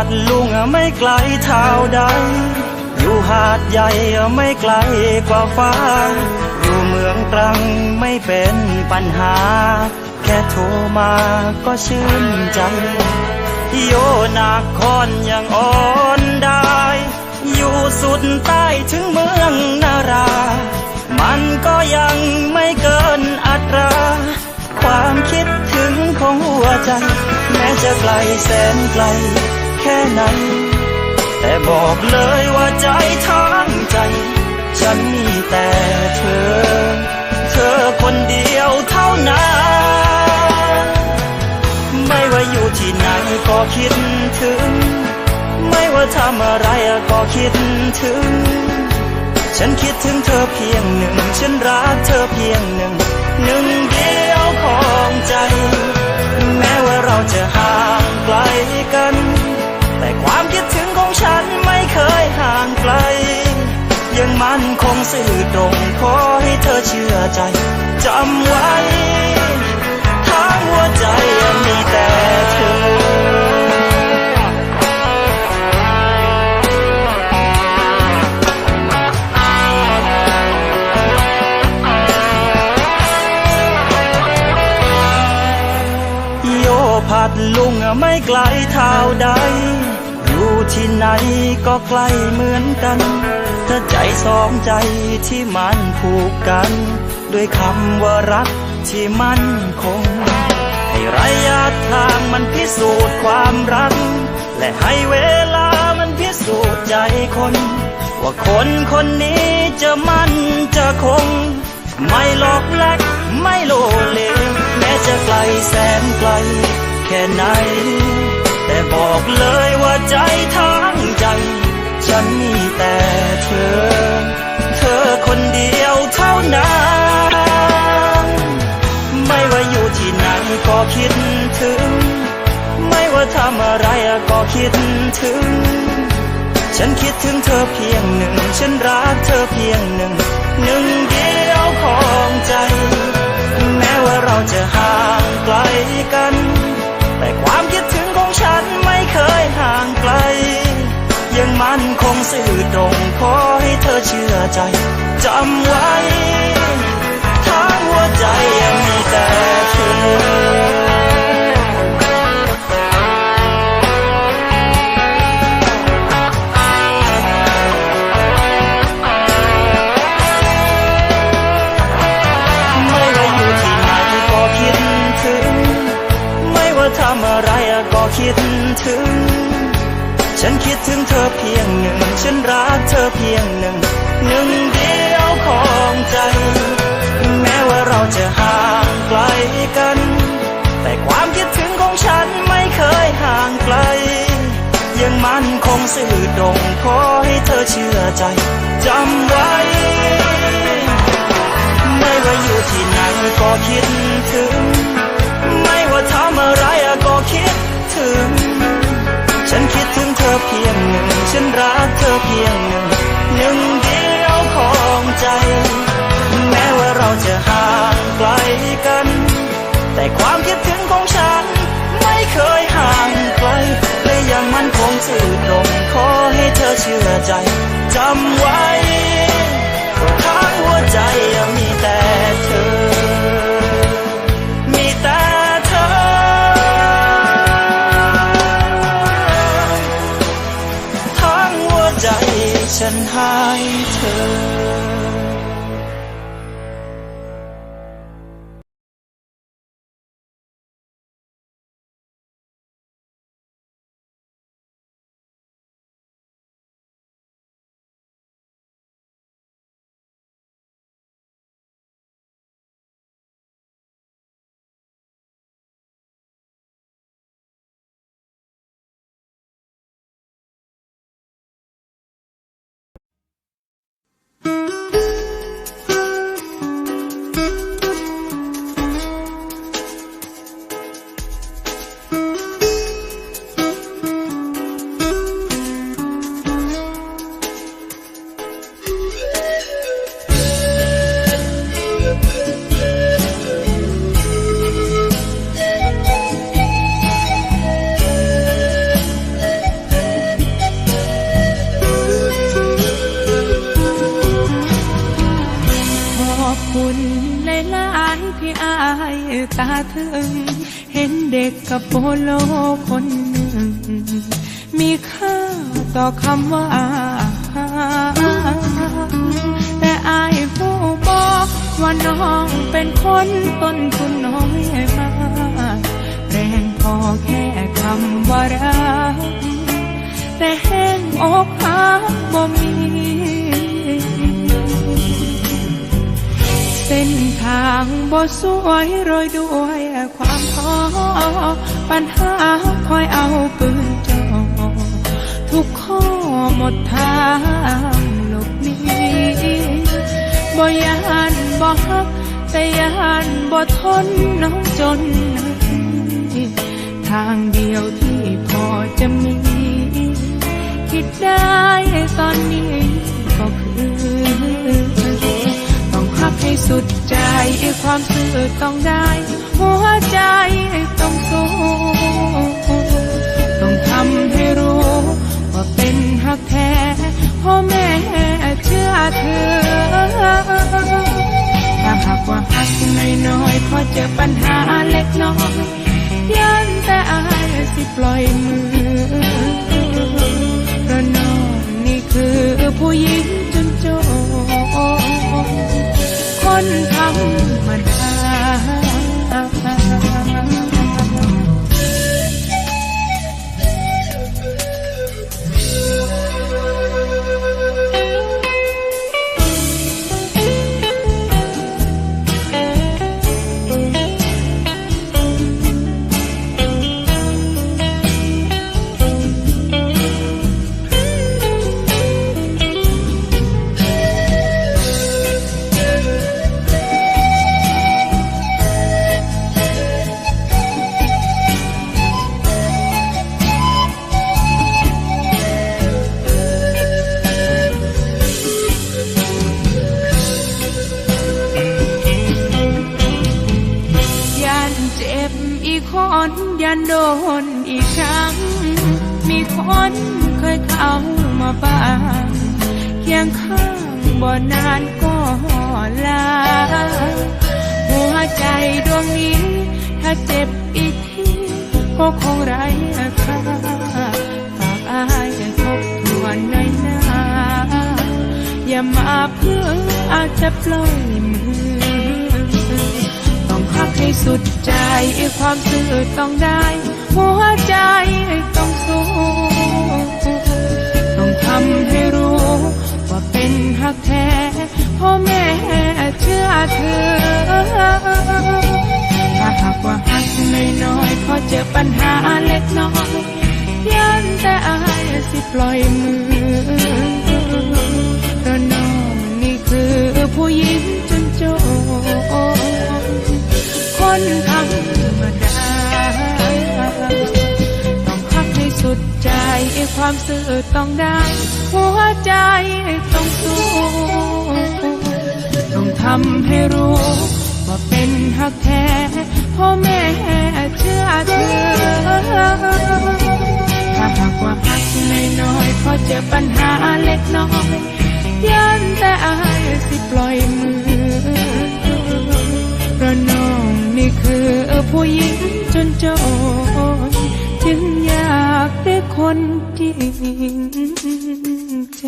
พัดลุงไม่ไกลเท่าใด อยู่หาดใหญ่ไม่ไกลกว่าฟ้า อยู่เมืองตรังไม่เป็นปัญหา แค่โทรมาก็ชื่นใจ โยนาคอนยังอ่อนได้ อยู่สุดใต้ถึงเมืองนารา มันก็ยังไม่เกินอัตรา ความคิดถึงของหัวใจ แม้จะไกลแสนไกล แค่ไหน แต่บอกเลยว่าใจทั้งใจ ฉันมีแต่เธอ เธอคนเดียวเท่านั้น ไม่ว่าอยู่ที่ไหนก็คิดถึง ไม่ว่าทำอะไรก็คิดถึง ฉันคิดถึงเธอเพียงหนึ่ง ฉันรักเธอเพียงหนึ่ง หนึ่งเดียวของใจ แม้ว่าเราจะห่างไกลกัน แต่ความคิดถึงของฉันไม่เคยห่างไกล ยังมันคงสื่อตรงขอให้เธอเชื่อใจจำไว้ ทั้งหัวใจมีแต่ พัดลุงไม่ไกลเท่าใด อยู่ที่ไหนก็ใกล้เหมือนกันถ้าใจสองใจที่มันผูกกัน ด้วยคำว่ารักที่มั่นคง ให้ระยะทางมันพิสูจน์ความรัก และให้เวลามันพิสูจน์ใจคน ว่าคนคนนี้จะมั่นจะคง ไม่หลอกแลกไม่โลเลแม้จะไกลแสนไกล แค่ไหน แต่บอกเลยว่าใจทั้งใจ ฉันมีแต่เธอ เธอคนเดียวเท่านั้น ไม่ว่าอยู่ที่ไหนก็คิดถึง ไม่ว่าทำอะไรก็คิดถึง ฉันคิดถึงเธอเพียงหนึ่ง ฉันรักเธอเพียงหนึ่ง มันคงสื่อตรงขอให้เธอเชื่อใจจำไว้ทั้งหัวใจยังมีแต่เธอไม่ว่าอยู่ที่ไหนก็คิดถึงไม่ว่าทำอะไรก็คิดถึง ฉันคิดถึงเธอเพียงหนึ่ง ฉันรักเธอเพียงหนึ่ง หนึ่งเดียวของใจ แม้ว่าเราจะห่างไกลกัน แต่ความคิดถึงของฉันไม่เคยห่างไกล ยังมันคงสื่อตรงขอให้เธอเชื่อใจจำไว้ ไม่ว่าอยู่ที่ไหนก็คิดถึง ไม่ว่าทำอะไรก็คิดถึงฉันคิดถึง เธอเพียงหนึ่ง ฉันรักเธอเพียงหนึ่งหนึ่งเดียวของใจ แม้ว่าเราจะห่างไกลกัน แต่ความคิดถึงของฉัน ไม่เคยห่างไกลและยังมันคงสื่อตรงขอให้เธอเชื่อใจจำไว้ คุณหลายที่อายตาถึง เห็นเด็กกับโปโลคนหนึ่ง มีค่าต่อคำว่า แต่อายผู้บอกว่าน้องเป็นคนต้นทุนน้อยมากแรงพอแค่คำว่ารักแต่แห้งอกหักบ่มี เส้นทางบ่สวยโรยด้วยความท้อปัญหาคอยเอาปืนจ่อทุกข้อหมดทางหลบหนีบ่ยานบ่ฮักแต่ยานบ่ทนน้องจนนาทีทางเดียวที่พอจะมี คิดได้ตอนนี้ก็คือ ให้สุดใจไอ้ความซื่อต้องได้ หัวใจต้องสู้ต้องทำให้รู้ ว่าเป็นหักแท้พ่อแม่เชื่อเธอถ้าหากว่าหักน้อยๆพอเจอปัญหาเล็กน้อยยันแต่อายสิปล่อยมือเพราะน้องนี่คือผู้หญิง pasar. ยันโดนอีกครั้ง มีคนเคยเข้ามาบ้างเคียงข้างบ่นานก็ลา หัวใจดวงนี้ ถ้าเจ็บอีกที ก็คงไร้ค่าฝากอายทบทวนหน่อยนะอย่ามาเพื่ออาจจะปล่อยมือ ให้สุดใจความซื่อต้องได้ หัวใจต้องสู้ต้องทำให้รู้ ว่าเป็นหักแท้พ่อแม่เชื่อเธอถ้าหากว่าหักน้อยๆพอเจอปัญหาเล็กน้อยยันแต่อายสิปล่อยมือ ความซื่อต้องได้ หัวใจต้องสู้ต้องทำให้รู้ ว่าเป็นหักแท้พ่อแม่เชื่อเธอถ้าหากว่าหักน้อยๆพอเจอปัญหาเล็กน้อยยันแต่อายสิปล่อยมือเพราะน้องนี่คือผู้หญิงจนจน จึงอยากได้คนจริงใจ